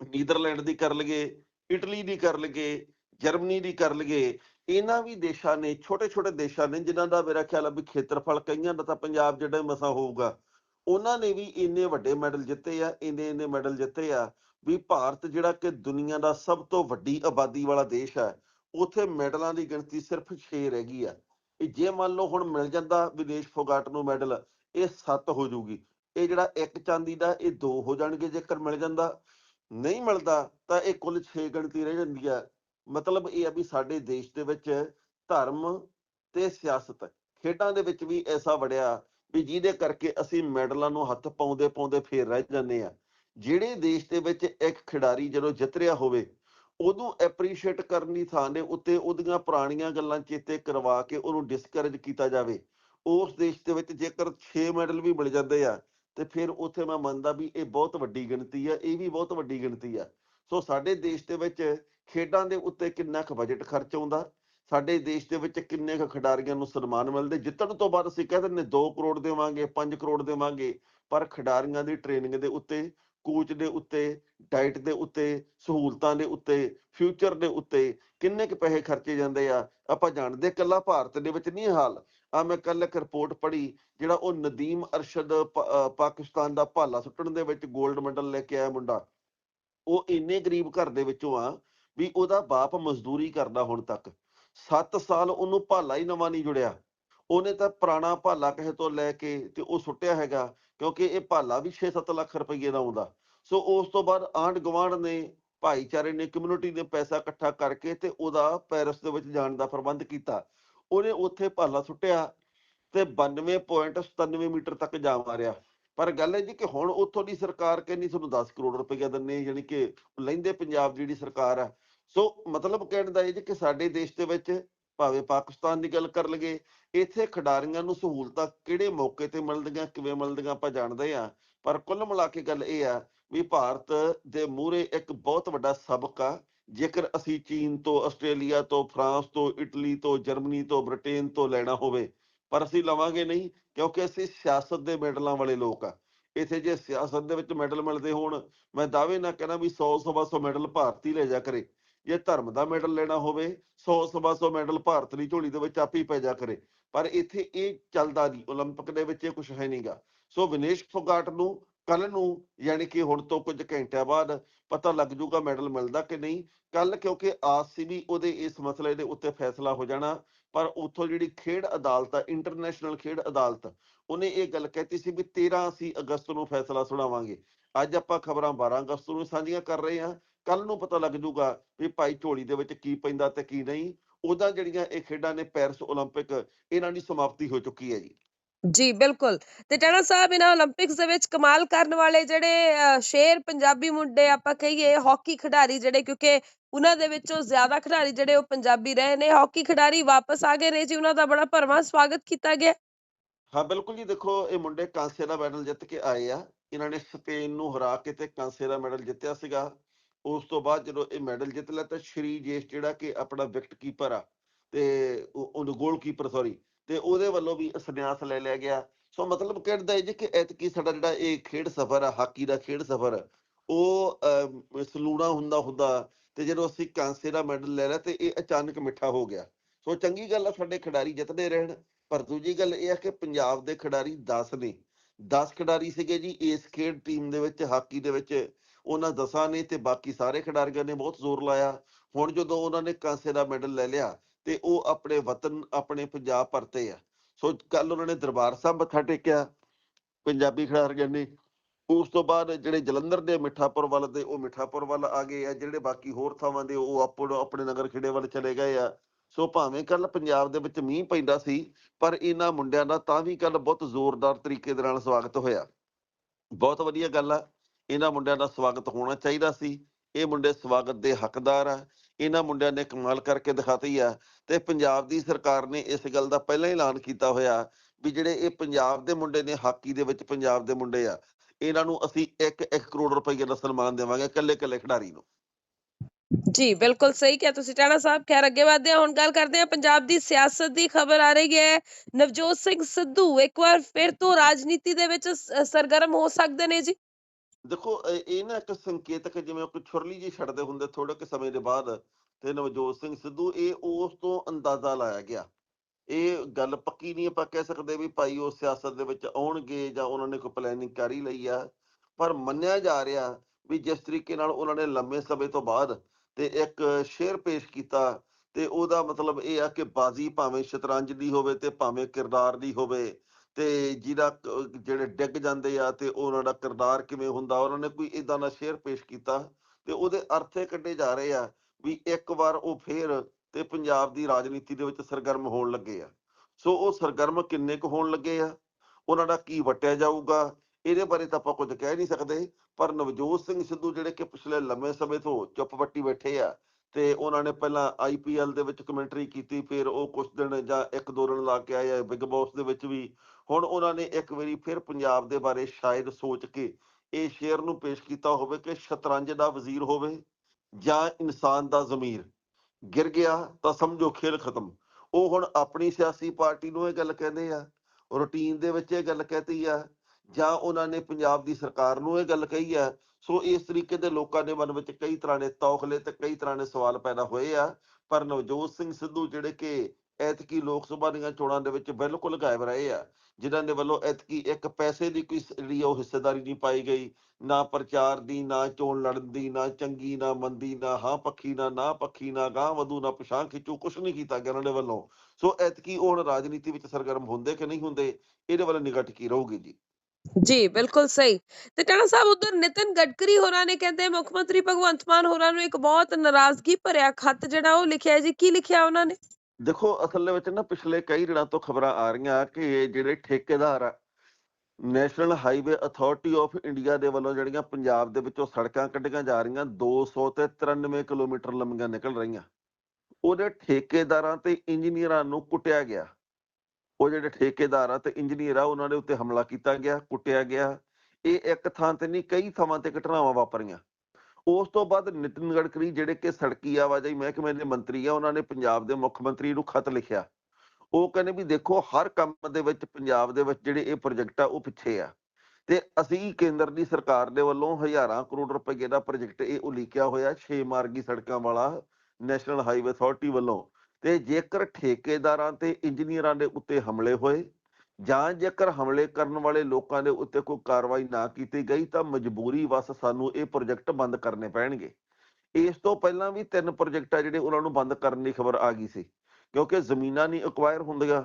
ਨੀਦਰਲੈਂਡ ਦੀ ਕਰ ਲਈਏ, ਇਟਲੀ ਦੀ ਕਰ ਲਈਏ, ਜਰਮਨੀ ਦੀ ਕਰ ਲਈਏ ਇਹਨਾਂ ਵੀ ਦੇਸ਼ਾਂ ਨੇ ਛੋਟੇ ਛੋਟੇ ਦੇਸ਼ਾਂ ਨੇ, ਜਿਨ੍ਹਾਂ ਦਾ ਮੇਰਾ ਖਿਆਲ ਆ ਵੀ ਖੇਤਰਫਲ ਕਈਆਂ ਦਾ ਤਾਂ ਪੰਜਾਬ ਜਿਹੜਾ ਮਸਾ ਹੋਊਗਾ, ਉਹਨਾਂ ਨੇ ਵੀ ਇੰਨੇ ਵੱਡੇ ਮੈਡਲ ਜਿੱਤੇ ਆ, ਇੰਨੇ ਇੰਨੇ ਮੈਡਲ ਜਿੱਤੇ ਆ, ਵੀ ਭਾਰਤ ਜਿਹੜਾ ਕਿ ਦੁਨੀਆ ਦਾ ਸਭ ਤੋਂ ਵੱਡੀ ਆਬਾਦੀ ਵਾਲਾ ਦੇਸ਼ ਹੈ ਉਥੇ ਮੈਡਲਾਂ ਦੀ ਗਿਣਤੀ ਸਿਰਫ 6 ਰਹਿ ਗਈ ਆ। ਇਹ ਜੇ ਮੰਨ ਲਓ ਹੁਣ ਮਿਲ ਜਾਂਦਾ ਵਿਦੇਸ਼ ਫੋਗਾਟ ਨੂੰ ਮੈਡਲ, ਇਹ 7 ਹੋ ਜਾਊਗੀ। ਇਹ ਜਿਹੜਾ ਇੱਕ ਚਾਂਦੀ ਦਾ, ਇਹ ਦੋ ਹੋ ਜਾਣਗੇ ਜੇਕਰ ਮਿਲ ਜਾਂਦਾ। ਨਹੀਂ ਮਿਲਦਾ ਤਾਂ ਇਹ ਕੁੱਲ 6 ਗਿਣਤੀ ਰਹਿ ਜਾਂਦੀ ਆ। ਮਤਲਬ ਇਹ ਆ ਵੀ ਸਾਡੇ ਦੇਸ਼ ਦੇ ਵਿੱਚ ਧਰਮ ਤੇ ਸਿਆਸਤ ਖੇਡਾਂ ਦੇ ਵਿੱਚ ਵੀ ਐਸਾ ਵੜਿਆ ਵੀ ਜਿਹਦੇ ਕਰਕੇ ਅਸੀਂ ਮੈਡਲਾਂ ਨੂੰ ਹੱਥ ਪਾਉਂਦੇ ਪਾਉਂਦੇ ਫੇਰ ਰਹਿ ਜਾਂਦੇ ਆ। ਜਿਹੜੇ ਦੇਸ਼ ਦੇ ਵਿੱਚ ਇੱਕ ਖਿਡਾਰੀ ਜਦੋਂ ਜਿੱਤ ਰਿਹਾ ਹੋਵੇ, ਉਹਨੂੰ ਐਪਰੀਸ਼ੀਏਟ ਕਰਨ ਦੀ ਥਾਂ ਦੇ ਉੱਤੇ ਉਹਦੀਆਂ ਪੁਰਾਣੀਆਂ ਗੱਲਾਂ ਚੇਤੇ ਕਰਵਾ ਕੇ ਉਹਨੂੰ ਡਿਸਕਰੇਜ ਕੀਤਾ ਜਾਵੇ। ਉਸ ਦੇਸ਼ ਦੇ ਵਿੱਚ ਜੇਕਰ 6 ਮੈਡਲ ਵੀ ਮਿਲ ਜਾਂਦੇ ਆ, ਤੇ ਫਿਰ ਉੱਥੇ ਮੈਂ ਮੰਨਦਾ ਵੀ ਇਹ ਬਹੁਤ ਵੱਡੀ ਗਿਣਤੀ ਆ, ਇਹ ਵੀ ਬਹੁਤ ਵੱਡੀ ਗਿਣਤੀ ਆ। ਸੋ ਸਾਡੇ ਦੇਸ਼ ਦੇ ਵਿੱਚ ਖੇਡਾਂ ਦੇ ਉੱਤੇ ਕਿੰਨਾ ਕੁ ਬਜਟ ਖਰਚ ਆਉਂਦਾ? ਸਾਡੇ ਦੇਸ਼ ਦੇ ਵਿੱਚ ਕਿੰਨੇ ਕੁ ਖਿਡਾਰੀਆਂ ਨੂੰ ਸਨਮਾਨ ਮਿਲਦੇ? ਜਿੱਤਣ ਤੋਂ ਬਾਅਦ ਅਸੀਂ ਕਹਿੰਦੇ ਨੇ 2 ਕਰੋੜ ਦੇਵਾਂਗੇ 5 ਕਰੋੜ ਦੇਵਾਂਗੇ, ਪਰ ਖਿਡਾਰੀਆਂ ਦੀ ਟ੍ਰੇਨਿੰਗ ਦੇ ਉੱਤੇ ਕੋਚ ਦੇ ਉੱਤੇ ਡਾਈਟ ਦੇ ਉੱਤੇ, ਸਹੂਲਤਾਂ ਦੇ ਉੱਤੇ ਫਿਊਚਰ ਦੇ ਉੱਤੇ ਕਿੰਨੇ ਕੁ ਪੈਸੇ ਖਰਚੇ ਜਾਂਦੇ ਆ? ਆਪਾਂ ਜਾਣਦੇ ਕੱਲਾ ਭਾਰਤ ਦੇ ਵਿੱਚ ਨਹੀਂ ਹਾਲ। ਆ ਮੈਂ ਕੱਲ ਇੱਕ ਰਿਪੋਰਟ ਪੜ੍ਹੀ, ਜਿਹੜਾ ਉਹ ਨਦੀਮ ਅਰਸ਼ਦ ਪਾਕਿਸਤਾਨ ਦਾ ਭਾਲਾ ਸੁੱਟਣ ਦੇ ਵਿੱਚ 골ਡ ਮੈਡਲ ਲੈ ਕੇ ਆਇਆ ਮੁੰਡਾ। ਉਹ ਇੰਨੇ ਗਰੀਬ ਘਰ ਦੇ ਵਿੱਚੋਂ ਆ ਵੀ ਉਹਦਾ ਬਾਪ ਮਜ਼ਦੂਰੀ ਕਰਦਾ ਹੁਣ ਤੱਕ। 7 ਸਾਲ ਉਹਨੂੰ ਭਾਲਾ ਹੀ ਨਵਾਂ ਨਹੀਂ ਜੁੜਿਆ। ਉਹਨੇ ਤਾਂ ਪੁਰਾਣਾ ਭਾਲਾ ਕਿਸੇ ਤੋਂ ਲੈ ਕੇ ਤੇ ਉਹ ਸੁੱਟਿਆ ਹੈਗਾ, ਕਿਉਂਕਿ ਇਹ ਭਾਲਾ ਵੀ 6-7 ਲੱਖ ਰੁਪਏ ਦਾ ਆਉਂਦਾ। ਸੋ ਉਸ ਤੋਂ ਬਾਅਦ ਆਂਢ ਗੁਆਂਢ ਨੇ, ਭਾਈਚਾਰੇ ਨੇ ਕਮਿਊਨਿਟੀ ਨੇ ਪੈਸਾ ਇਕੱਠਾ ਕਰਕੇ ਤੇ ਉਹਦਾ ਪੈਰਿਸ ਦੇ ਵਿੱਚ ਜਾਣ ਦਾ ਪ੍ਰਬੰਧ ਕੀਤਾ। ਉਹਨੇ ਉੱਥੇ ਭਾਲਾ ਸੁੱਟਿਆ ਤੇ 92.97 ਮੀਟਰ ਤੱਕ ਜਾ ਮਾਰਿਆ। ਪਰ ਗੱਲ ਹੈ ਜੀ ਕਿ ਹੁਣ ਉੱਥੋਂ ਦੀ ਸਰਕਾਰ ਕਹਿੰਦੀ ਤੁਹਾਨੂੰ 10 ਕਰੋੜ ਰੁਪਏ ਦਿੰਨੇ ਯਾਨੀ ਕਿ ਲੈਂਦੇ ਪੰਜਾਬ ਜਿਹੜੀ ਸਰਕਾਰ ਆ ਸੋ ਮਤਲਬ ਕਹਿਣ ਦਾ ਇਹ ਜੀ ਕਿ ਸਾਡੇ ਦੇਸ਼ ਦੇ ਵਿੱਚ ਭਾਵੇਂ ਪਾਕਿਸਤਾਨ ਦੀ ਗੱਲ ਕਰ ਲਈਏ, ਇੱਥੇ ਖਿਡਾਰੀਆਂ ਨੂੰ ਸਹੂਲਤਾਂ ਕਿਹੜੇ ਮੌਕੇ ਤੇ ਮਿਲਦੀਆਂ, ਕਿਵੇਂ ਮਿਲਦੀਆਂ ਆਪਾਂ ਜਾਣਦੇ ਆ ਪਰ ਕੁੱਲ ਮਿਲਾ ਕੇ ਗੱਲ ਇਹ ਆ ਵੀ ਭਾਰਤ ਦੇ ਮੂਹਰੇ ਇੱਕ ਬਹੁਤ ਵੱਡਾ ਸਬਕ ਆ। ਜੇਕਰ ਅਸੀਂ ਚੀਨ ਤੋਂ, ਆਸਟ੍ਰੇਲੀਆ ਤੋਂ, ਫਰਾਂਸ ਤੋਂ, ਇਟਲੀ ਤੋਂ, ਜਰਮਨੀ ਤੋਂ, ਬ੍ਰਿਟੇਨ ਤੋਂ ਲੈਣਾ ਹੋਵੇ, ਪਰ ਅਸੀਂ ਲਵਾਂਗੇ ਨਹੀਂ, ਕਿਉਂਕਿ ਅਸੀਂ ਸਿਆਸਤ ਦੇ ਮੈਡਲਾਂ ਵਾਲੇ ਲੋਕ ਆ। ਇੱਥੇ ਜੇ ਸਿਆਸਤ ਦੇ ਵਿੱਚ ਮੈਡਲ ਮਿਲਦੇ ਹੋਣ, ਮੈਂ ਦਾਅਵੇ ਨਾ ਕਹਿਣਾ ਵੀ 100 ਸਵਾ 100 ਮੈਡਲ ਭਾਰਤੀ ਲੈ ਜਾ ਕਰੇ। ਜੇ ਧਰਮ ਦਾ ਮੈਡਲ ਲੈਣਾ ਹੋਵੇ 100 ਸਵਾ 100 ਮੈਡਲ ਭਾਰਤ ਦੀ ਝੋਲੀ ਦੇ ਵਿੱਚ ਆਪੇ ਹੀ ਪੈ ਜਾ ਕਰੇ ਪਰ ਇੱਥੇ ਇਹ ਚੱਲਦਾ ਨਹੀਂ 올림픽 ਦੇ ਵਿੱਚ ਇਹ ਕੁਝ ਹੈ ਨਹੀਂਗਾ ਸੋ ਵਿਨੇਸ਼ ਫੋਗਾਟ ਨੂੰ ਕੱਲ ਨੂੰ ਯਾਨੀ ਕਿ ਹੁਣ ਤੋਂ ਕੁਝ ਘੰਟਿਆਂ ਬਾਅਦ ਪਤਾ ਲੱਗ ਜੂਗਾ ਮੈਡਲ ਮਿਲਦਾ ਕਿ ਨਹੀਂ ਕੱਲ ਕਿਉਂਕਿ ਆਸ ਸੀ ਵੀ ਉਹਦੇ ਇਸ ਮਸਲੇ ਦੇ ਉੱਤੇ ਫੈਸਲਾ ਹੋ ਜਾਣਾ ਪਰ ਉੱਥੋਂ ਜਿਹੜੀ ਖੇਡ ਅਦਾਲਤ ਆ ਇੰਟਰਨੈਸ਼ਨਲ ਖੇਡ ਅਦਾਲਤ ਉਹਨੇ ਇਹ ਗੱਲ ਕਹਿਤੀ ਸੀ ਵੀ 13 ਅਸੀਂ ਅਗਸਤ ਨੂੰ ਫੈਸਲਾ ਸੁਣਾਵਾਂਗੇ ਅੱਜ ਆਪਾਂ ਖਬਰਾਂ 12 ਅਗਸਤ ਨੂੰ ਸਾਂਝੀਆਂ ਕਰ ਰਹੇ ਹਾਂ ਕੱਲ ਨੂੰ ਪਤਾ ਲੱਗ ਜੂਗਾ ਵੀ ਭਾਈ ਝੋਲੀ ਦੇ ਵਿੱਚ ਕੀ ਪੈਂਦਾ ਤੇ ਕੀ ਨਹੀਂ। ਉਹਦਾ ਜਿਹੜੀਆਂ ਇਹ ਖੇਡਾਂ ਨੇ ਪੈਰਿਸ 올림픽 ਇਹਨਾਂ ਦੀ ਸਮਾਪਤੀ ਹੋ ਚੁੱਕੀ ਹੈ ਜੀ। ਜੀ ਬਿਲਕੁਲ। ਤੇ ਟਾਣਾ ਸਾਹਿਬ ਇਹਨਾਂ 올림픽ਸ ਦੇ ਵਿੱਚ ਕਮਾਲ ਕਰਨ ਵਾਲੇ ਜਿਹੜੇ ਸ਼ੇਰ ਪੰਜਾਬੀ ਮੁੰਡੇ ਆਪਾਂ ਕਹੀਏ ਹਾਕੀ ਖਿਡਾਰੀ ਜਿਹੜੇ ਕਿਉਂਕਿ ਉਹਨਾਂ ਦੇ ਵਿੱਚੋਂ ਜ਼ਿਆਦਾ ਖਿਡਾਰੀ ਜਿਹੜੇ ਉਹ ਪੰਜਾਬੀ ਰਹੇ ਨੇ। ਹਾਕੀ ਖਿਡਾਰੀ ਵਾਪਸ ਆ ਗਏ ਨੇ ਜੀ ਉਹਨਾਂ ਦਾ ਬੜਾ ਭਰਵਾਂ ਸਵਾਗਤ ਕੀਤਾ ਗਿਆ। ਹਾਂ ਬਿਲਕੁਲ ਜੀ ਦੇਖੋ ਇਹ ਮੁੰਡੇ ਕਾਂਸੇ ਦਾ ਮੈਡਲ ਜਿੱਤ ਕੇ ਆਏ ਆ। ਇਹਨਾਂ ਨੇ ਸਪੇਨ ਨੂੰ ਹਰਾ ਕੇ ਤੇ ਕਾਂਸੇ ਦਾ ਮੈਡਲ ਜਿੱਤਿਆ ਸੀਗਾ। ਉਸ ਤੋਂ ਬਾਅਦ ਜਦੋਂ ਇਹ ਮੈਡਲ ਜਿੱਤ ਲਿਆ ਤਾਂ ਸ਼੍ਰੀ ਜੇਸ਼ ਜਿਹੜਾ ਕਿ ਆਪਣਾ ਵਿਕਟ ਕੀਪਰ ਆ, ਤੇ ਉਹ- ਉਹਨੂੰ ਗੋਲਕੀਪਰ ਸੌਰੀ ਤੇ ਉਹਦੇ ਵੱਲੋਂ ਵੀ ਸੰਨਿਆਸ ਲੈ ਲਿਆ ਗਿਆ। ਸੋ ਮਤਲਬ ਕਹਿੰਦਾ ਹੈ ਜੀ ਕਿ ਐਤਕੀ ਸਾਡਾ ਜਿਹੜਾ ਇਹ ਖੇਡ ਸਫ਼ਰ ਆ, ਹਾਕੀ ਦਾ ਖੇਡ ਸਫ਼ਰ, ਉਹ ਸਲੂਣਾ ਹੁੰਦਾ ਹੁੰਦਾ, ਤੇ ਜਦੋਂ ਅਸੀਂ ਕਾਂਸੇ ਦਾ ਮੈਡਲ ਲੈ ਲਿਆ ਤੇ ਇਹ ਅਚਾਨਕ ਮਿੱਠਾ ਹੋ ਗਿਆ। ਸੋ ਚੰਗੀ ਗੱਲ ਆ, ਸਾਡੇ ਖਿਡਾਰੀ ਜਿੱਤਦੇ ਰਹਿਣ, ਪਰ ਦੂਜੀ ਗੱਲ ਇਹ ਆ ਕਿ ਪੰਜਾਬ ਦੇ ਖਿਡਾਰੀ 10 ਨੇ। 10 ਖਿਡਾਰੀ ਸੀਗੇ ਜੀ ਇਸ ਖੇਡ ਟੀਮ ਦੇ ਵਿੱਚ, ਹਾਕੀ ਦੇ ਵਿੱਚ ਉਹਨਾਂ ਦਸਾਂ ਨੇ ਤੇ ਬਾਕੀ ਸਾਰੇ ਖਿਡਾਰੀਆਂ ਨੇ ਬਹੁਤ ਜ਼ੋਰ ਲਾਇਆ। ਹੁਣ ਜਦੋਂ ਉਹਨਾਂ ਨੇ ਕਾਂਸੇ ਦਾ ਮੈਡਲ ਲੈ ਲਿਆ ਤੇ ਉਹ ਆਪਣੇ ਵਤਨ, ਆਪਣੇ ਪੰਜਾਬ ਪਰਤੇ ਆ। ਸੋ ਕੱਲ ਉਹਨਾਂ ਨੇ ਦਰਬਾਰ ਸਾਹਿਬ ਮੱਥਾ ਟੇਕਿਆ, ਪੰਜਾਬੀ ਖਿਡਾਰੀਆਂ ਨੇ। ਉਸ ਤੋਂ ਬਾਅਦ ਜਿਹੜੇ ਜਲੰਧਰ ਦੇ ਮਿੱਠਾਪੁਰ ਵੱਲ ਦੇ, ਉਹ ਮਿੱਠਾਪੁਰ ਵੱਲ ਆ ਗਏ ਆ, ਜਿਹੜੇ ਬਾਕੀ ਹੋਰ ਥਾਵਾਂ ਦੇ, ਉਹ ਆਪੋ, ਆਪਣੇ ਨਗਰ ਖੇੜੇ ਵੱਲ ਚਲੇ ਗਏ ਆ। ਸੋ ਭਾਵੇਂ ਕੱਲ ਪੰਜਾਬ ਦੇ ਵਿੱਚ ਮੀਂਹ ਪੈਂਦਾ ਸੀ, ਪਰ ਇਹਨਾਂ ਮੁੰਡਿਆਂ ਦਾ ਤਾਂ ਵੀ ਕੱਲ ਬਹੁਤ ਜ਼ੋਰਦਾਰ ਤਰੀਕੇ ਦੇ ਨਾਲ ਸਵਾਗਤ ਹੋਇਆ। ਬਹੁਤ ਵਧੀਆ ਗੱਲ ਆ। ਇਹਨਾਂ ਮੁੰਡਿਆਂ ਦਾ ਸਵਾਗਤ ਹੋਣਾ ਚਾਹੀਦਾ ਸੀ। ਇਹ ਮੁੰਡੇ ਸਵਾਗਤ ਦੇ ਹੱਕਦਾਰ ਆ। ਇਹਨਾਂ ਮੁੰਡਿਆਂ ਨੇ ਕਮਾਲ ਕਰਕੇ ਦਿਖਾਤੀ ਆ ਤੇ ਪੰਜਾਬ ਦੀ ਸਰਕਾਰ ਨੇ ਇਸ ਗੱਲ ਦਾ ਪਹਿਲਾਂ ਹੀ ਐਲਾਨ ਕੀਤਾ ਹੋਇਆ ਵੀ ਜਿਹੜੇ ਇਹ ਪੰਜਾਬ ਦੇ ਮੁੰਡੇ ਨੇ, ਹਾਕੀ ਦੇ ਵਿੱਚ ਪੰਜਾਬ ਦੇ ਮੁੰਡੇ ਆ, ਇਹਨਾਂ ਨੂੰ ਅਸੀਂ 1-1 ਕਰੋੜ ਰੁਪਏ ਦਾ ਸਨਮਾਨ ਦੇਵਾਂਗੇ ਇਕੱਲੇ-ਇਕੱਲੇ ਖਿਡਾਰੀ ਨੂੰ। ਜੀ, ਬਿਲਕੁਲ ਸਹੀ ਕਿਹਾ ਤੁਸੀਂ। ਟਾਣਾ ਸਾਹਿਬ, ਖੈਰ ਅੱਗੇ ਵਧਦੇ ਹਾਂ। ਹੁਣ ਗੱਲ ਕਰਦੇ ਹਾਂ ਪੰਜਾਬ ਦੀ ਸਿਆਸਤ ਦੀ ਖਬਰ ਆ ਰਹੀ ਹੈ। ਨਵਜੋਤ ਸਿੰਘ ਸਿੱਧੂ ਇੱਕ ਵਾਰ ਫਿਰ ਤੋਂ ਰਾਜਨੀਤੀ ਦੇ ਵਿੱਚ ਸਰਗਰਮ ਹੋ ਸਕਦੇ ਨੇ ਜੀ। ਦੇਖੋ, ਇਹ ਨਾ ਇੱਕ ਸੰਕੇਤਕ ਜਿਵੇਂ ਕੋਈ ਛੁਰਲੀ ਜੀ ਛੱਡਦੇ ਹੁੰਦੇ ਥੋੜੇ ਕੁ ਸਮੇਂ ਦੇ ਬਾਅਦ ਤੇ ਨਵਜੋਤ ਸਿੰਘ ਸਿੱਧੂ, ਇਹ ਉਸ ਤੋਂ ਅੰਦਾਜ਼ਾ ਲਾਇਆ ਗਿਆ। ਇਹ ਗੱਲ ਪੱਕੀ ਨਹੀਂ ਆਪਾਂ ਕਹਿ ਸਕਦੇ ਵੀ ਭਾਈ ਉਹ ਸਿਆਸਤ ਦੇ ਵਿੱਚ ਆਉਣਗੇ ਜਾਂ ਉਹਨਾਂ ਨੇ ਕੋਈ ਪਲੈਨਿੰਗ ਕਰ ਹੀ ਲਈ ਆ। ਪਰ ਮੰਨਿਆ ਜਾ ਰਿਹਾ ਵੀ ਜਿਸ ਤਰੀਕੇ ਨਾਲ ਉਹਨਾਂ ਨੇ ਲੰਮੇ ਸਮੇਂ ਤੋਂ ਬਾਅਦ ਤੇ ਇੱਕ ਸ਼ੇਰ ਪੇਸ਼ ਕੀਤਾ ਤੇ ਉਹਦਾ ਮਤਲਬ ਇਹ ਆ ਕਿ ਬਾਜ਼ੀ ਭਾਵੇਂ ਸ਼ਤਰੰਜ ਦੀ ਹੋਵੇ ਤੇ ਭਾਵੇਂ ਕਿਰਦਾਰ ਦੀ ਹੋਵੇ ਤੇ ਜਿਹਦਾ ਜਿਹੜੇ ਡਿੱਗ ਜਾਂਦੇ ਆ ਤੇ ਉਹਨਾਂ ਦਾ ਕਿਰਦਾਰ ਕਿਵੇਂ ਹੁੰਦਾ, ਉਹਨਾਂ ਨੇ ਕੋਈ ਇਦਾਂ ਦਾ ਸ਼ੇਅਰ ਪੇਸ਼ ਕੀਤਾ ਤੇ ਉਹਦੇ ਅਰਥੇ ਕੱਢੇ ਜਾ ਰਹੇ ਆ ਵੀ ਇੱਕ ਵਾਰ ਉਹ ਫੇਰ ਤੇ ਪੰਜਾਬ ਦੀ ਰਾਜਨੀਤੀ ਦੇ ਵਿੱਚ ਸਰਗਰਮ ਹੋਣ ਲੱਗੇ ਆ। ਸੋ ਉਹ ਸਰਗਰਮ ਕਿੰਨੇ ਕੁ ਹੋਣ ਲੱਗੇ ਆ? ਉਹਨਾਂ ਦਾ ਕੀ ਵਟਿਆ ਜਾਊਗਾ? ਇਹਦੇ ਬਾਰੇ ਤਾਂ ਆਪਾਂ ਕੁਝ ਕਹਿ ਨਹੀਂ ਸਕਦੇ, ਪਰ ਨਵਜੋਤ ਸਿੰਘ ਸਿੱਧੂ ਜਿਹੜੇ ਕਿ ਪਿਛਲੇ ਲੰਮੇ ਸਮੇਂ ਤੋਂ ਚੁੱਪ ਬੱਟੀ ਬੈਠੇ ਆ ਤੇ ਉਹਨਾਂ ਨੇ ਪਹਿਲਾਂ ਆਈਪੀਐਲ ਦੇ ਵਿੱਚ ਕਮੈਂਟਰੀ ਕੀਤੀ, ਫਿਰ ਉਹ ਕੁਝ ਦਿਨ ਜਾਂ ਇੱਕ ਦੋ ਦਿਨ ਲਾ ਕੇ ਆਏ ਆ ਬਿਗ ਬੌਸ ਦੇ ਵਿੱਚ ਵੀ। ਹੁਣ ਉਹਨਾਂ ਨੇ ਇੱਕ ਵਾਰੀ ਫਿਰ ਪੰਜਾਬ ਦੇ ਬਾਰੇ ਸ਼ਾਇਦ ਸੋਚ ਕੇ ਇਹ ਸ਼ੇਰ ਨੂੰ ਪੇਸ਼ ਕੀਤਾ ਹੋਵੇ ਕਿ ਸ਼ਤਰੰਜ ਦਾ ਵਜ਼ੀਰ ਹੋਵੇ ਜਾਂ ਇਨਸਾਨ ਦਾ ਜ਼ਮੀਰ। ਗਿਰ ਗਿਆ ਤਾਂ ਸਮਝੋ ਖੇਲ ਖਤਮ। ਉਹ ਹੁਣ ਆਪਣੀ ਸਿਆਸੀ ਪਾਰਟੀ ਨੂੰ ਇਹ ਗੱਲ ਕਹਿੰਦੇ ਆ, ਰੂਟੀਨ ਦੇ ਵਿੱਚ ਇਹ ਗੱਲ ਕਹਤੀ ਆ ਜਾਂ ਉਹਨਾਂ ਨੇ ਪੰਜਾਬ ਦੀ ਸਰਕਾਰ ਨੂੰ ਇਹ ਗੱਲ ਕਹੀ ਹੈ ਸੋ ਇਸ ਤਰੀਕੇ ਦੇ ਲੋਕਾਂ ਦੇ ਮਨ ਵਿੱਚ ਕਈ ਤਰ੍ਹਾਂ ਦੇ ਤੌਖਲੇ ਤੇ ਕਈ ਤਰ੍ਹਾਂ ਦੇ ਸਵਾਲ ਪੈਦਾ ਹੋਏ ਆ, ਪਰ ਨਵਜੋਤ ਸਿੰਘ ਸਿੱਧੂ ਜਿਹੜੇ ਕਿ ਐਤਕੀ ਲੋਕ ਸਭਾ ਦੀਆਂ ਚੋਣਾਂ ਦੇ ਵਿੱਚ ਬਿਲਕੁਲ ਗਾਇਬ ਰਹੇ ਆ, ਜਿਨ੍ਹਾਂ ਦੇ ਵੱਲੋਂ ਐਤਕੀ ਇੱਕ ਪੈਸੇ ਦੀ ਕੋਈ ਜਿਹੜੀ ਉਹ ਹਿੱਸੇਦਾਰੀ ਨਹੀਂ ਪਾਈ ਗਈ, ਨਾ ਪ੍ਰਚਾਰ ਦੀ, ਨਾ ਚੋਣ ਲੜਨ ਦੀ, ਨਾ ਚੰਗੀ, ਨਾ ਮੰਦੀ, ਨਾ ਹਾਂ ਪੱਖੀ, ਨਾ ਨਾ ਪੱਖੀ, ਨਾ ਗਾਂ ਵਧੂ, ਨਾ ਪਛਾਣ ਖਿੱਚੂ, ਕੁਛ ਨਹੀਂ ਕੀਤਾ ਗਿਆ ਉਹਨਾਂ ਦੇ ਵੱਲੋਂ, ਸੋ ਐਤਕੀ ਉਹ ਹੁਣ ਰਾਜਨੀਤੀ ਵਿੱਚ ਸਰਗਰਮ ਹੁੰਦੇ ਕਿ ਨਹੀਂ ਹੁੰਦੇ, ਇਹਦੇ ਵੱਲ ਨਿਗਾਹ ਟਿਕੀ ਰਹੂਗੀ ਜੀ। ਜੀ, ਬਿਲਕੁਲ ਸਹੀ। ਤੇ ਟਾਣਾ ਸਾਹਿਬ, ਉਧਰ ਨਿਤਿਨ ਗਡਕਰੀ ਹੋਰਾਂ ਨੇ ਕਹਿੰਦੇ ਮੁੱਖ ਮੰਤਰੀ ਭਗਵੰਤ ਮਾਨ ਹੋਰਾਂ ਨੂੰ ਇੱਕ ਬਹੁਤ ਨਾਰਾਜ਼ਗੀ ਭਰਿਆ ਖੱਤ ਜਿਹੜਾ, ਉਹ ਲਿਖਿਆ ਜੀ। ਕੀ ਲਿਖਿਆ ਉਹਨਾਂ ਨੇ? ਦੇਖੋ, ਅਸਲ ਦੇ ਵਿੱਚ ਨਾ ਪਿਛਲੇ ਕਈ ਦਿਨਾਂ ਤੋਂ ਖਬਰਾਂ ਆ ਰਹੀਆਂ ਕਿ ਜਿਹੜੇ ਠੇਕੇਦਾਰ ਆ, national highway authority of India ਦੇ ਵੱਲੋਂ ਜਿਹੜੀਆਂ ਪੰਜਾਬ ਦੇ ਵਿੱਚੋਂ ਸੜਕਾਂ ਕੱਢੀਆਂ ਜਾ ਰਹੀਆਂ 200 ਤੇ 93 ਕਿਲੋਮੀਟਰ ਲੰਮੀਆਂ ਨਿਕਲ ਰਹੀਆਂ। ਉਹਦੇ ਠੇਕੇਦਾਰਾਂ ਤੇ ਇੰਜੀਨੀਅਰਾਂ ਨੂੰ ਕੁੱਟਿਆ ਗਿਆ। ਉਹ ਜਿਹੜੇ ਠੇਕੇਦਾਰ ਆ ਤੇ ਇੰਜੀਨੀਅਰ ਆ, ਉਹਨਾਂ ਦੇ ਉੱਤੇ ਹਮਲਾ ਕੀਤਾ ਗਿਆ, ਕੁੱਟਿਆ ਗਿਆ। ਇਹ ਇੱਕ ਥਾਂ ਤੇ ਨਹੀਂ, ਕਈ ਥਾਵਾਂ ਤੇ ਘਟਨਾਵਾਂ ਵਾਪਰੀਆਂ। ਉਸ ਤੋਂ ਬਾਅਦ ਨਿਤਿਨ ਗਡਕਰੀ ਜਿਹੜੇ ਕਿ ਸੜਕੀ ਆਵਾਜਾਈ ਮਹਿਕਮੇ ਦੇ ਮੰਤਰੀ ਆ, ਉਹਨਾਂ ਨੇ ਪੰਜਾਬ ਦੇ ਮੁੱਖ ਮੰਤਰੀ ਨੂੰ ਖਤ ਲਿਖਿਆ। ਉਹ ਕਹਿੰਦੇ ਵੀ ਦੇਖੋ, ਹਰ ਕੰਮ ਦੇ ਵਿੱਚ, ਪੰਜਾਬ ਦੇ ਵਿੱਚ ਜਿਹੜੇ ਇਹ ਪ੍ਰੋਜੈਕਟ ਆ, ਉਹ ਪਿੱਛੇ ਆ। ਤੇ ਅਸੀਂ ਕੇਂਦਰ ਦੀ ਸਰਕਾਰ ਦੇ ਵੱਲੋਂ ਹਜ਼ਾਰਾਂ ਕਰੋੜ ਰੁਪਏ ਦਾ ਪ੍ਰੋਜੈਕਟ ਇਹ ਉਲੀਕਿਆ ਹੋਇਆ, ਛੇ ਮਾਰਗੀ ਸੜਕਾਂ ਵਾਲਾ ਨੈਸ਼ਨਲ ਹਾਈਵੇ ਅਥਾਰਟੀ ਵੱਲੋਂ। ਤੇ ਜੇਕਰ ਠੇਕੇਦਾਰਾਂ ਤੇ ਇੰਜੀਨੀਅਰਾਂ ਦੇ ਉੱਤੇ ਹਮਲੇ ਹੋਏ ਜਾਂ ਜੇਕਰ ਹਮਲੇ ਕਰਨ ਵਾਲੇ ਲੋਕਾਂ ਦੇ ਉੱਤੇ ਕੋਈ ਕਾਰਵਾਈ ਨਾ ਕੀਤੀ ਗਈ, ਤਾਂ ਮਜਬੂਰੀ ਵਸ ਸਾਨੂੰ ਇਹ ਪ੍ਰੋਜੈਕਟ ਬੰਦ ਕਰਨੇ ਪੈਣਗੇ। ਇਸ ਤੋਂ ਪਹਿਲਾਂ ਵੀ ਤਿੰਨ ਪ੍ਰੋਜੈਕਟ ਆ ਜਿਹੜੇ ਉਹਨਾਂ ਨੂੰ ਬੰਦ ਕਰਨ ਦੀ ਖਬਰ ਆ ਗਈ ਸੀ, ਕਿਉਂਕਿ ਜ਼ਮੀਨਾਂ ਨਹੀਂ ਐਕਵਾਇਰ ਹੁੰਦੀਆਂ।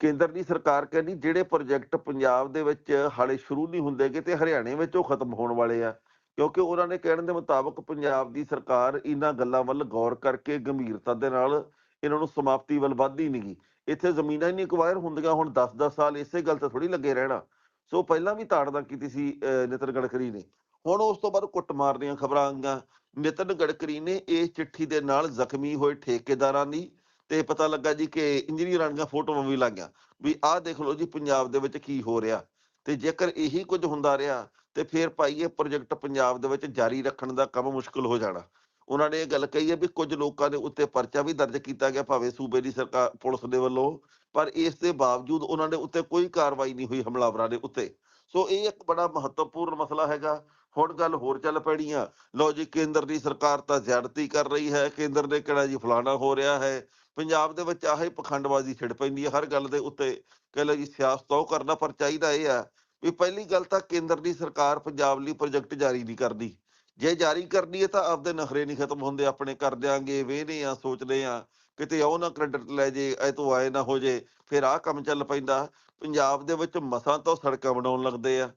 ਕੇਂਦਰ ਦੀ ਸਰਕਾਰ ਕਹਿੰਦੀ ਜਿਹੜੇ ਪ੍ਰੋਜੈਕਟ ਪੰਜਾਬ ਦੇ ਵਿੱਚ ਹਾਲੇ ਸ਼ੁਰੂ ਨਹੀਂ ਹੁੰਦੇਗੇ ਤੇ ਹਰਿਆਣੇ ਵਿੱਚ ਉਹ ਖਤਮ ਹੋਣ ਵਾਲੇ ਆ, ਕਿਉਂਕਿ ਉਹਨਾਂ ਨੇ ਕਹਿਣ ਦੇ ਮੁਤਾਬਕ ਪੰਜਾਬ ਦੀ ਸਰਕਾਰ ਇਹਨਾਂ ਗੱਲਾਂ ਵੱਲ ਗੌਰ ਕਰਕੇ ਗੰਭੀਰਤਾ ਦੇ ਨਾਲ ਇਹਨਾਂ ਨੂੰ ਸਮਾਪਤੀ ਵੱਲ ਵੱਧਦੀ ਨਹੀਂਗੀ ਇੱਥੇ ਜ਼ਮੀਨਾਂ ਹੀ ਨਹੀਂ ਐਕਵਾਇਰ ਹੁੰਦੀਆਂ ਹੁਣ 10-10 ਸਾਲ ਇਸੇ ਗੱਲ ਤੇ ਥੋੜੀ ਲੱਗੇ ਰਹਿਣਾ। ਸੋ ਪਹਿਲਾਂ ਵੀ ਤਾੜਨਾ ਕੀਤੀ ਸੀ ਅਹ, ਨਿਤਿਨ ਗਡਕਰੀ ਨੇ। ਹੁਣ ਉਸ ਤੋਂ ਬਾਅਦ ਕੁੱਟਮਾਰ ਦੀਆਂ ਖਬਰਾਂ ਆਈਆਂ। ਨਿਤਿਨ ਗਡਕਰੀ ਨੇ ਇਸ ਚਿੱਠੀ ਦੇ ਨਾਲ ਜ਼ਖਮੀ ਹੋਏ ਠੇਕੇਦਾਰਾਂ ਦੀ ਤੇ ਪਤਾ ਲੱਗਾ ਜੀ ਕਿ ਇੰਜੀਨੀਅਰਾਂ ਦੀਆਂ ਫੋਟੋਆਂ ਵੀ ਲੱਗੀਆਂ ਵੀ ਆਹ ਦੇਖ ਲਓ ਜੀ ਪੰਜਾਬ ਦੇ ਵਿੱਚ ਕੀ ਹੋ ਰਿਹਾ। ਤੇ ਜੇਕਰ ਇਹੀ ਕੁਝ ਹੁੰਦਾ ਰਿਹਾ ਤੇ ਫਿਰ ਭਾਈ ਇਹ ਪ੍ਰੋਜੈਕਟ ਪੰਜਾਬ ਦੇ ਵਿੱਚ ਜਾਰੀ ਰੱਖਣ ਦਾ ਕੰਮ ਮੁਸ਼ਕਲ ਹੋ ਜਾਣਾ। ਉਹਨਾਂ ਨੇ ਇਹ ਗੱਲ ਕਹੀ ਹੈ ਵੀ ਕੁਝ ਲੋਕਾਂ ਦੇ ਉੱਤੇ ਪਰਚਾ ਵੀ ਦਰਜ ਕੀਤਾ ਗਿਆ ਭਾਵੇਂ ਸੂਬੇ ਦੀ ਸਰਕਾਰ ਪੁਲਿਸ ਦੇ ਵੱਲੋਂ, ਪਰ ਇਸ ਦੇ ਬਾਵਜੂਦ ਉਹਨਾਂ ਦੇ ਉੱਤੇ ਕੋਈ ਕਾਰਵਾਈ ਨਹੀਂ ਹੋਈ ਹਮਲਾਵਰਾਂ ਦੇ ਉੱਤੇ। ਸੋ ਇਹ ਇੱਕ ਬੜਾ ਮਹੱਤਵਪੂਰਨ ਮਸਲਾ ਹੈਗਾ। ਹੁਣ ਗੱਲ ਹੋਰ ਚੱਲ ਪੈਣੀ ਆ। ਲਓ ਜੀ, ਕੇਂਦਰ ਦੀ ਸਰਕਾਰ ਤਾਂ ਜ਼ਿਆਦਤੀ ਕਰ ਰਹੀ ਹੈ। ਕੇਂਦਰ ਨੇ ਕਿਹੜਾ ਜੀ ਫਲਾਣਾ ਹੋ ਰਿਹਾ ਹੈ। ਪੰਜਾਬ ਦੇ ਵਿੱਚ ਆਹੀ ਪਖੰਡਬਾਜ਼ੀ ਛਿੜ ਪੈਂਦੀ ਹੈ ਹਰ ਗੱਲ ਦੇ ਉੱਤੇ। ਕਹਿ ਲਓ ਜੀ, ਸਿਆਸਤ ਉਹ ਕਰਨਾ ਪਰ ਚਾਹੀਦਾ ਇਹ ਆ ਵੀ ਪਹਿਲੀ ਗੱਲ ਤਾਂ ਕੇਂਦਰ ਦੀ ਸਰਕਾਰ ਪੰਜਾਬ ਲਈ ਪ੍ਰੋਜੈਕਟ ਜਾਰੀ ਨਹੀਂ ਕਰਦੀ। ਜੇ ਜਾਰੀ ਕਰਨੀ ਹੈ ਤਾਂ ਆਪਦੇ ਨਖਰੇ ਨਹੀਂ ਖਤਮ ਹੁੰਦੇ, ਆਪਣੇ ਕਰ ਦਿਆਂਗੇ ਵੇਹਨੇ ਆ ਸੋਚਦੇ ਆ ਕਿਤੇ ਉਹ ਨਾ ਕ੍ਰੈਡਿਟ ਲੈ ਜੇ ਐ ਤੋਂ ਆਏ ਨਾ ਹੋ ਜੇ, ਫਿਰ ਆਹ ਕੰਮ ਚੱਲ ਪੈਂਦਾ। ਪੰਜਾਬ ਦੇ ਵਿੱਚ ਮਸਾਂ ਤੋਂ ਸੜਕਾਂ ਬਣਾਉਣ ਲੱਗਦੇ ਆ,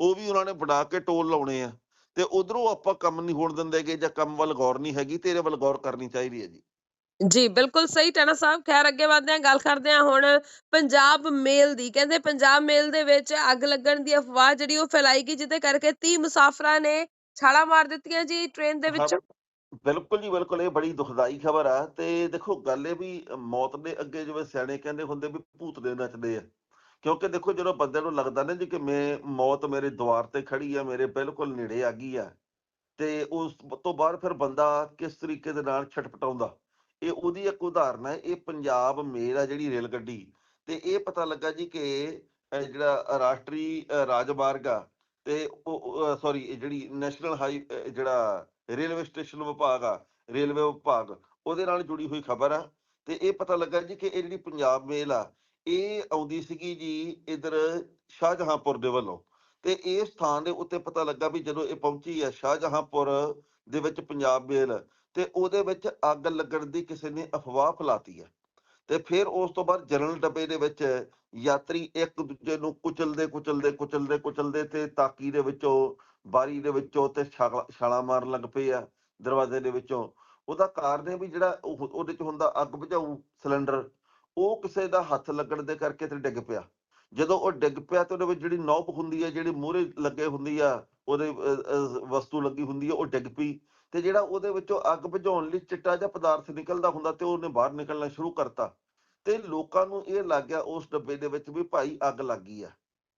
ਉਹ ਵੀ ਉਹਨਾਂ ਨੇ ਬਣਾ ਕੇ ਟੋਲ ਲਾਉਣੇ ਆ, ਤੇ ਉਧਰੋਂ ਆਪਾਂ ਕੰਮ ਨਹੀਂ ਹੋਣ ਦਿੰਦੇਗੇ ਜਾਂ ਕੰਮ ਵੱਲ ਗੌਰ ਨਹੀਂ ਹੈਗੀ, ਤੇਰੇ ਵੱਲ ਗੌਰ ਕਰਨੀ ਚਾਹੀਦੀ ਹੈ ਜੀ। ਜੀ, ਬਿਲਕੁਲ ਸਹੀ, ਟੈਨਾ ਸਾਹਿਬ, ਖੈਰ ਅੱਗੇ ਵਧਦੇ ਹਾਂ, ਗੱਲ ਕਰਦੇ ਹਾਂ ਹੁਣ ਪੰਜਾਬ ਮੇਲ ਦੀ, ਕਹਿੰਦੇ ਪੰਜਾਬ ਮੇਲ ਦੇ ਵਿੱਚ ਅੱਗ ਲੱਗਣ ਦੀ ਅਫਵਾਹ ਜਿਹੜੀ ਉਹ ਫੈਲਾਈ ਗਈ, ਜਿਹਦੇ ਕਰਕੇ 30 ਮੁਸਾਫਰਾਂ ਨੇ ਛਾਲਾਂ ਮਾਰ ਦਿੱਤੀਆਂ ਜੀ ਟ੍ਰੇਨ ਦੇ ਵਿੱਚ? ਬਿਲਕੁਲ ਜੀ, ਬਿਲਕੁਲ, ਇਹ ਬੜੀ ਦੁਖਦਾਈ ਖਬਰ ਆ ਤੇ ਦੇਖੋ ਗੱਲ ਇਹ ਵੀ ਮੌਤ ਦੇ ਅੱਗੇ ਜਿਵੇਂ ਸਿਆਣੇ ਕਹਿੰਦੇ ਹੁੰਦੇ ਵੀ ਭੂਤ ਦੇ ਨੱਚਦੇ ਆ, ਕਿਉਂਕਿ ਦੇਖੋ ਜਦੋਂ ਬੰਦੇ ਨੂੰ ਲੱਗਦਾ ਨਾ ਜੀ ਕਿ ਮੈਂ, ਮੌਤ ਮੇਰੇ ਦੁਆਰ ਤੇ ਖੜੀ ਆ, ਮੇਰੇ ਬਿਲਕੁਲ ਨੇੜੇ ਆ ਗਈ ਆ, ਤੇ ਉਸ ਤੋਂ ਬਾਅਦ ਫਿਰ ਬੰਦਾ ਕਿਸ ਤਰੀਕੇ ਦੇ ਨਾਲ ਛਟਪਟਾਉਂਦਾ, ਇਹ ਉਹਦੀ ਇੱਕ ਉਦਾਹਰਨ ਹੈ, ਇਹ ਪੰਜਾਬ ਮੇਲ ਆ ਜਿਹੜੀ ਰੇਲ ਗੱਡੀ, ਤੇ ਇਹ ਪਤਾ ਲੱਗਾ ਜੀ ਕਿ ਜਿਹੜਾ ਰਾਸ਼ਟਰੀ ਰਾਜਮਾਰਗ ਆ ਤੇ ਉਹ ਸੌਰੀ ਜਿਹੜੀ ਨੈਸ਼ਨਲ ਹਾਈ ਜਿਹੜਾ ਰੇਲਵੇ ਸਟੇਸ਼ਨ ਵਿਭਾਗ ਆ ਰੇਲਵੇ ਵਿਭਾਗ, ਉਹਦੇ ਨਾਲ ਜੁੜੀ ਹੋਈ ਖਬਰ ਆ, ਤੇ ਇਹ ਪਤਾ ਲੱਗਾ ਜੀ ਕਿ ਇਹ ਜਿਹੜੀ ਪੰਜਾਬ ਮੇਲ ਆ, ਇਹ ਆਉਂਦੀ ਸੀਗੀ ਜੀ ਇਧਰ ਸ਼ਾਹਜਹਾਂਪੁਰ ਦੇ ਵੱਲੋਂ, ਤੇ ਇਸ ਥਾਂ ਦੇ ਉੱਤੇ ਪਤਾ ਲੱਗਾ ਵੀ ਜਦੋਂ ਇਹ ਪਹੁੰਚੀ ਆ ਸ਼ਾਹਜਹਾਂਪੁਰ ਦੇ ਵਿੱਚ ਪੰਜਾਬ ਮੇਲ ਤੇ ਉਹਦੇ ਵਿੱਚ ਅੱਗ ਲੱਗਣ ਦੀ ਕਿਸੇ ਨੇ ਅਫਵਾਹ ਫੈਲਾਤੀ ਹੈ ਤੇ ਫਿਰ ਉਸ ਤੋਂ ਬਾਅਦ ਜਨਰਲ ਡੱਬੇ ਦੇ ਵਿੱਚ ਯਾਤਰੀ ਇੱਕ ਦੂਜੇ ਨੂੰ ਕੁਚਲਦੇ ਕੁਚਲਦੇ ਕੁਚਲਦੇ ਕੁਚਲਦੇ ਤੇ ਤਾਕੀ ਦੇ ਵਿੱਚੋਂ, ਬਾਰੀ ਦੇ ਵਿੱਚੋਂ ਤੇ ਛਾਲਾ ਛਾਲਾਂ ਮਾਰਨ ਲੱਗ ਪਏ ਆ ਦਰਵਾਜ਼ੇ ਦੇ ਵਿੱਚੋਂ। ਉਹਦਾ ਕਾਰਨ ਹੈ ਵੀ ਜਿਹੜਾ ਉਹਦੇ ਚ ਹੁੰਦਾ ਅੱਗ ਬੁਝਾਊ ਸਿਲੰਡਰ, ਉਹ ਕਿਸੇ ਦਾ ਹੱਥ ਲੱਗਣ ਦੇ ਕਰਕੇ ਤੇ ਡਿੱਗ ਪਿਆ। ਜਦੋਂ ਉਹ ਡਿੱਗ ਪਿਆ ਤੇ ਉਹਦੇ ਵਿੱਚ ਜਿਹੜੀ ਨੌਬ ਹੁੰਦੀ ਹੈ ਜਿਹੜੀ ਮੂਹਰੇ ਲੱਗੇ ਹੁੰਦੀ ਆ, ਉਹਦੇ ਵਸਤੂ ਲੱਗੀ ਹੁੰਦੀ ਹੈ ਉਹ ਡਿੱਗ ਪਈ। ਤੇ ਜਿਹੜਾ ਉਹਦੇ ਵਿੱਚੋਂ ਅੱਗ ਬੁਝਾਉਣ ਲਈ ਚਿੱਟਾ ਜਿਹਾ ਪਦਾਰਥ ਨਿਕਲਦਾ ਹੁੰਦਾ ਤੇ ਉਹਨੇ ਬਾਹਰ ਨਿਕਲਣਾ ਸ਼ੁਰੂ ਕਰਤਾ। ਤੇ ਲੋਕਾਂ ਨੂੰ ਇਹ ਲੱਗ ਗਿਆ ਉਸ ਡੱਬੇ ਦੇ ਵਿੱਚ ਵੀ ਭਾਈ ਅੱਗ ਲੱਗ ਗਈ ਆ,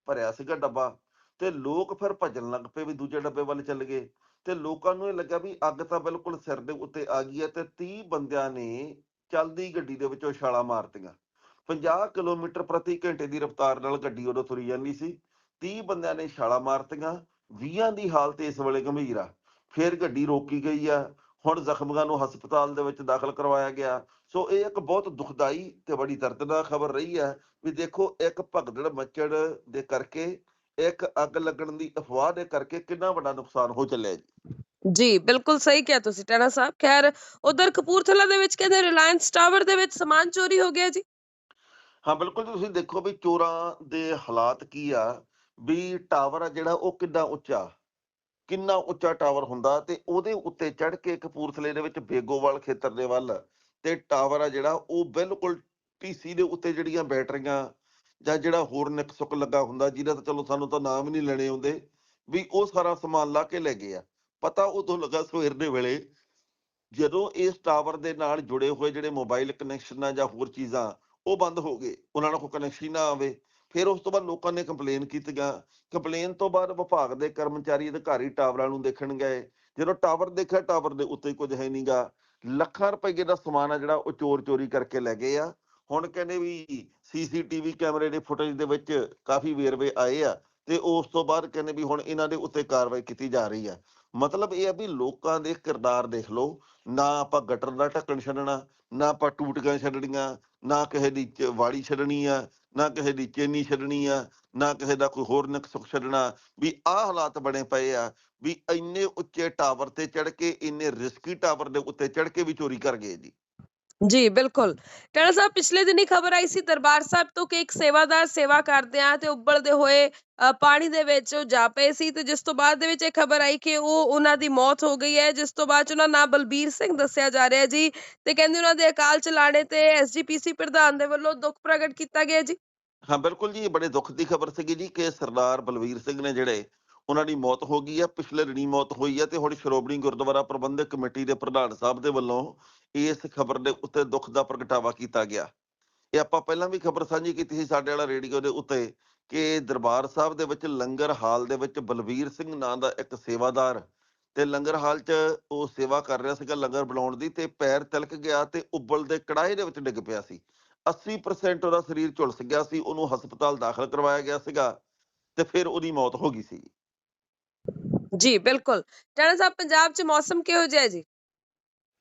ਭਰਿਆ ਸੀਗਾ ਡੱਬਾ। ਤੇ ਲੋਕ ਫਿਰ ਭੱਜਣ ਲੱਗ ਪਏ ਵੀ ਦੂਜੇ ਡੱਬੇ ਵੱਲ ਚੱਲ ਗਏ। ਤੇ ਲੋਕਾਂ ਨੂੰ ਇਹ ਲੱਗਾ ਵੀ ਅੱਗ ਤਾਂ ਬਿਲਕੁਲ ਸਿਰ ਦੇ ਉੱਤੇ ਆ ਗਈ ਹੈ ਤੇ 30 ਬੰਦਿਆਂ ਨੇ ਚੱਲਦੀ ਗੱਡੀ ਦੇ ਵਿੱਚੋਂ ਛਾਲਾਂ ਮਾਰਤੀਆਂ। 50 ਕਿਲੋਮੀਟਰ ਪ੍ਰਤੀ ਘੰਟੇ ਦੀ ਰਫ਼ਤਾਰ ਨਾਲ ਗੱਡੀ ਉਦੋਂ ਤੁਰੀ ਜਾਂਦੀ ਸੀ। 30 ਬੰਦਿਆਂ ਨੇ ਛਾਲਾਂ ਮਾਰਤੀਆਂ। 20 ਦੀ ਹਾਲਤ ਇਸ ਵੇਲੇ ਗੰਭੀਰ ਆ। ਫਿਰ ਗੱਡੀ ਰੋਕੀ ਗਈ ਆ। ਹੁਣ ਜ਼ਖਮੀਆਂ ਨੂੰ ਹਸਪਤਾਲ ਦੇ ਵਿੱਚ ਦਾਖਲ ਕਰਵਾਇਆ ਗਿਆ। ਸੋ ਇਹ ਇੱਕ ਬਹੁਤ ਦੁਖਦਾਈ ਤੇ ਬੜੀ ਦਰਦਨਾਕ ਖਬਰ ਰਹੀ ਹੈ ਵੀ ਦੇਖੋ ਇੱਕ ਭਗਦੜ ਮੱਚੜ ਦੇ ਕਰਕੇ ਇੱਕ ਅੱਗ ਲੱਗਣ ਦੀ ਅਫਵਾਹ ਦੇ ਕਰਕੇ ਕਿੰਨਾ ਵੱਡਾ ਨੁਕਸਾਨ ਹੋ ਚੱਲਿਆ ਜੀ। ਜੀ ਬਿਲਕੁਲ ਸਹੀ ਕਿਹਾ ਤੁਸੀਂ ਟੈਨਾ ਸਾਹਿਬ। ਖੈਰ ਉਧਰ ਕਪੂਰਥਲਾ ਦੇ ਵਿੱਚ ਕਹਿੰਦੇ ਰਿਲਾਇੰਸ ਟਾਵਰ ਦੇ ਵਿੱਚ ਸਮਾਨ ਚੋਰੀ ਹੋ ਗਿਆ ਜੀ। ਹਾਂ ਬਿਲਕੁਲ ਤੁਸੀਂ ਦੇਖੋ ਵੀ ਚੋਰਾਂ ਦੇ ਹਾਲਾਤ ਕੀ ਆ ਵੀ ਟਾਵਰ ਆ ਜਿਹੜਾ ਉਹ ਕਿੰਨਾ ਉੱਚਾ। ਕਿੰਨਾ ਉੱਚਾ ਟਾਵਰ ਹੁੰਦਾ ਤੇ ਉਹਦੇ ਉੱਤੇ ਚੜ ਕੇ ਕਪੂਰਥਲੇ ਦੇ ਵਿੱਚ ਬੇਗੋਵਾਲ ਖੇਤਰ ਦੇ ਵੱਲ ਤੇ ਟਾਵਰ ਆ ਜਿਹੜਾ ਉਹ ਬਿਲਕੁਲ ਟੀਸੀ ਦੇ ਉੱਤੇ ਜਿਹੜੀਆਂ ਬੈਟਰੀਆਂ ਜਾਂ ਜਿਹੜਾ ਹੋਰ ਨਿੱਕ ਸੁੱਕ ਲੱਗਾ ਹੁੰਦਾ ਜਿਹਦਾ ਤਾਂ ਚਲੋ ਸਾਨੂੰ ਤਾਂ ਨਾਮ ਹੀ ਨਹੀਂ ਲੈਣੇ ਆਉਂਦੇ, ਵੀ ਉਹ ਸਾਰਾ ਸਮਾਨ ਲਾ ਕੇ ਲੈ ਗਏ ਆ। ਪਤਾ ਉਦੋਂ ਲੱਗਾ ਸਵੇਰ ਦੇ ਵੇਲੇ ਜਦੋਂ ਇਸ ਟਾਵਰ ਦੇ ਨਾਲ ਜੁੜੇ ਹੋਏ ਜਿਹੜੇ ਮੋਬਾਈਲ ਕਨੈਕਸ਼ਨ ਆ ਜਾਂ ਹੋਰ ਚੀਜ਼ਾਂ, ਉਹ ਬੰਦ ਹੋ ਗਏ। ਉਹਨਾਂ ਨਾਲ ਕੋਈ ਕਨੈਕਸ਼ਨ ਨਾ ਆਵੇ। ਫਿਰ ਉਸ ਤੋਂ ਬਾਅਦ ਲੋਕਾਂ ਨੇ ਕੰਪਲੇਨ ਕੀਤੀਆਂ ਕੰਪਲੇਨ ਤੋਂ ਬਾਅਦ ਵਿਭਾਗ ਦੇ ਕਰਮਚਾਰੀ, ਅਧਿਕਾਰੀ ਟਾਵਰਾਂ ਨੂੰ ਦੇਖਣ ਗਏ। ਜਦੋਂ ਟਾਵਰ ਦੇਖਿਆ, ਟਾਵਰ ਦੇ ਉੱਤੇ ਕੁਝ ਹੈ ਨਹੀਂਗਾ ਲੱਖਾਂ ਰੁਪਏ ਦਾ ਸਮਾਨ ਆ ਜਿਹੜਾ ਉਹ ਚੋਰ ਚੋਰੀ ਕਰਕੇ ਲੈ ਗਏ ਆ। ਹੁਣ ਕਹਿੰਦੇ ਵੀ ਸੀਸੀਟੀਵੀ ਕੈਮਰੇ ਦੇ ਫੁਟੇਜ ਦੇ ਵਿੱਚ ਕਾਫੀ ਵੇਰਵੇ ਆਏ ਆ ਤੇ ਉਸ ਤੋਂ ਬਾਅਦ ਕਹਿੰਦੇ ਵੀ ਹੁਣ ਇਹਨਾਂ ਦੇ ਉੱਤੇ ਕਾਰਵਾਈ ਕੀਤੀ ਜਾ ਰਹੀ ਆ। ਮਤਲਬ ਇਹ ਆ ਵੀ ਲੋਕਾਂ ਦੇ ਕਿਰਦਾਰ ਦੇਖ ਲਓ, ਨਾ ਆਪਾਂ ਗਟਰ ਦਾ ਢੱਕਣ ਛੱਡਣਾ, ਨਾ ਆਪਾਂ ਟੂਟੀਆਂ ਛੱਡਣੀਆਂ, ਨਾ ਕਿਸੇ ਦੀ ਚ- ਵਾੜੀ ਛੱਡਣੀ ਆ, ਨਾ ਕਿਸੇ ਦੀ ਚੇਨੀ ਛੱਡਣੀ ਆ, ਨਾ ਕਿਸੇ ਦਾ ਕੋਈ ਹੋਰ ਨੁਕਸ ਛੱਡਣਾ, ਵੀ ਆਹ ਹਾਲਾਤ ਬਣੇ ਪਏ ਆ, ਵੀ ਇੰਨੇ ਉੱਚੇ ਟਾਵਰ ਤੇ ਚੜ ਕੇ, ਇੰਨੇ ਰਿਸਕੀ ਟਾਵਰ ਦੇ ਉੱਤੇ ਚੜ ਕੇ ਵੀ ਚੋਰੀ ਕਰ ਗਏ ਜੀ। ਜੀ, ਬਿਲਕੁਲ। ਟਾਣਾ ਸਾਹਿਬ, ਪਿਛਲੇ ਦਿਨੀ ਖਬਰ ਆਈ ਸੀ ਦਰਬਾਰ ਸਾਹਿਬ ਤੋਂ ਕਿ ਇੱਕ ਸੇਵਾਦਾਰ ਸੇਵਾ ਕਰਦੇ ਆ ਤੇ ਉੱਬਲਦੇ ਹੋਏ ਪਾਣੀ ਦੇ ਵਿੱਚ ਉਹ ਜਾ ਪਏ ਸੀ ਤੇ ਜਿਸ ਤੋਂ ਬਾਅਦ ਦੇ ਵਿੱਚ ਇਹ ਖਬਰ ਆਈ ਕਿ ਉਹ ਉਹਨਾਂ ਦੀ ਮੌਤ ਹੋ ਗਈ ਹੈ, ਜਿਸ ਤੋਂ ਬਾਅਦ 'ਚ ਉਹਨਾਂ ਦਾ ਬਲਬੀਰ ਸਿੰਘ ਦੱਸਿਆ ਜਾ ਰਿਹਾ ਜੀ ਤੇ ਕਹਿੰਦੇ ਉਹਨਾਂ ਦੇ ਅਕਾਲ ਚਲਾਣੇ ਤੇ ਐਸਜੀਪੀਸੀ ਪ੍ਰਧਾਨ ਦੇ ਵੱਲੋਂ ਦੁੱਖ ਪ੍ਰਗਟ ਕੀਤਾ ਗਿਆ ਜੀ। ਹਾਂ, ਬਿਲਕੁਲ ਜੀ ਬੜੇ ਦੁੱਖ ਦੀ ਖਬਰ ਸੀਗੀ ਜੀ ਕਿ ਸਰਦਾਰ ਬਲਵੀਰ ਸਿੰਘ ਨੇ ਜਿਹੜੇ ਉਹਨਾਂ ਦੀ ਮੌਤ ਹੋ ਗਈ ਹੈ ਪਿਛਲੇ ਦਿਨੀ ਮੌਤ ਹੋਈ ਹੈ ਤੇ ਹੁਣ ਸ਼੍ਰੋਮਣੀ ਗੁਰਦੁਆਰਾ ਪ੍ਰਬੰਧਕ ਕਮੇਟੀ ਦੇ ਪ੍ਰਧਾਨ ਸਾਹਿਬ ਦੇ ਵੱਲੋਂ ਇਸ ਖਬਰ ਦੇ ਉੱਤੇ ਦੁੱਖ ਦਾ ਪ੍ਰਗਟਾਵਾ ਕੀਤਾ ਗਿਆ। ਇਹ ਆਪਾਂ ਪਹਿਲਾਂ ਵੀ ਖਬਰ ਸਾਂਝੀ ਕੀਤੀ ਸੀ ਸਾਡੇ ਵਾਲਾ ਰੇਡੀਓ ਦੇ ਉੱਤੇ ਕਿ ਦਰਬਾਰ ਸਾਹਿਬ ਦੇ ਵਿੱਚ ਲੰਗਰ ਹਾਲ ਦੇ ਵਿੱਚ ਬਲਵੀਰ ਸਿੰਘ ਨਾਂ ਦਾ ਇੱਕ ਸੇਵਾਦਾਰ ਤੇ ਲੰਗਰ ਹਾਲ 'ਚ ਉਹ ਸੇਵਾ ਕਰ ਰਿਹਾ ਸੀਗਾ ਲੰਗਰ ਬਣਾਉਣ ਦੀ ਤੇ ਪੈਰ ਤਿਲਕ ਗਿਆ ਤੇ ਉੱਬਲ ਦੇ ਕੜਾਹੇ ਦੇ ਵਿੱਚ ਡਿੱਗ ਪਿਆ ਸੀ। 80% ਉਹਦਾ ਸਰੀਰ ਝੁਲਸ ਗਿਆ ਸੀ, ਉਹਨੂੰ ਹਸਪਤਾਲ ਦਾਖਲ ਕਰਵਾਇਆ ਗਿਆ ਸੀਗਾ ਤੇ ਫਿਰ ਉਹਦੀ ਮੌਤ ਹੋ ਗਈ ਸੀ। ਜੀ, ਬਿਲਕੁਲ। ਟਾਣਾ ਸਾਹਿਬ, ਪੰਜਾਬ 'ਚ ਮੌਸਮ ਕਿਹੋ ਜਿਹਾ ਹੈ ਜੀ?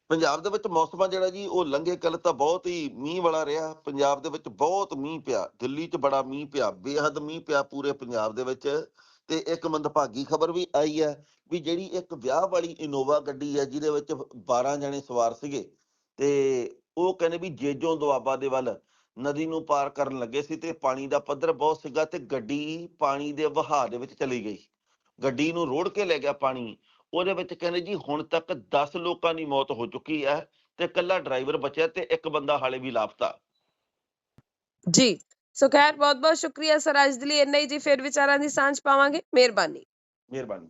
ਪੰਜਾਬ ਦੇ ਵਿੱਚ ਮੌਸਮ ਜਿਹੜਾ ਜੀ, ਉਹ ਲੰਘੇ ਕੱਲ ਤਾਂ ਬਹੁਤ ਹੀ ਮੀਂਹ ਵਾਲਾ ਰਿਹਾ। ਪੰਜਾਬ ਦੇ ਵਿੱਚ ਬਹੁਤ ਮੀਂਹ ਪਿਆ। ਦਿੱਲੀ 'ਚ ਬੜਾ ਮੀਂਹ ਪਿਆ। ਬੇਹੱਦ ਮੀਂਹ ਪਿਆ ਪੂਰੇ ਪੰਜਾਬ ਦੇ ਵਿੱਚ। ਤੇ ਇੱਕ ਮੰਦਭਾਗੀ ਖਬਰ ਵੀ ਆਈ ਹੈ ਵੀ ਜਿਹੜੀ ਇੱਕ ਵਿਆਹ ਵਾਲੀ ਇਨੋਵਾ ਗੱਡੀ ਹੈ, ਜਿਹਦੇ ਵਿੱਚ 12 ਜਣੇ ਸਵਾਰ ਸੀਗੇ। ਤੇ ਉਹ ਕਹਿੰਦੇ ਵੀ ਜੇਜੋਂ ਦੁਆਬਾ ਦੇ ਵੱਲ ਨਦੀ ਨੂੰ ਪਾਰ ਕਰਨ ਲੱਗੇ ਸੀ ਤੇ ਪਾਣੀ ਦਾ ਪੱਧਰ ਬਹੁਤ ਸੀਗਾ ਤੇ ਗੱਡੀ ਪਾਣੀ ਦੇ ਵਹਾਅ ਦੇ ਵਿੱਚ ਚਲੀ ਗਈ। ਗੱਡੀ ਨੂੰ ਰੋੜ ਕੇ ਲੈ ਗਿਆ ਪਾਣੀ। ਉਹਦੇ ਵਿੱਚ ਕਹਿੰਦੇ ਜੀ ਹੁਣ ਤੱਕ 10 ਲੋਕਾਂ ਦੀ ਮੌਤ ਹੋ ਚੁੱਕੀ ਹੈ ਤੇ ਇਕੱਲਾ ਡਰਾਈਵਰ ਬਚਿਆ ਤੇ ਇੱਕ ਬੰਦਾ ਹਾਲੇ ਵੀ ਲਾਪਤਾ। ਜੀ ਸੋ ਖੈਰ ਬਹੁਤ ਬਹੁਤ ਸ਼ੁਕਰੀਆ ਸਰ ਅੱਜ ਦੇ ਲਈ ਇੰਨਾ ਹੀ ਜੀ ਫਿਰ ਵਿਚਾਰਾਂ ਦੀ ਸਾਂਝ ਪਾਵਾਂਗੇ। ਮਿਹਰਬਾਨੀ। ਮਿਹਰਬਾਨੀ।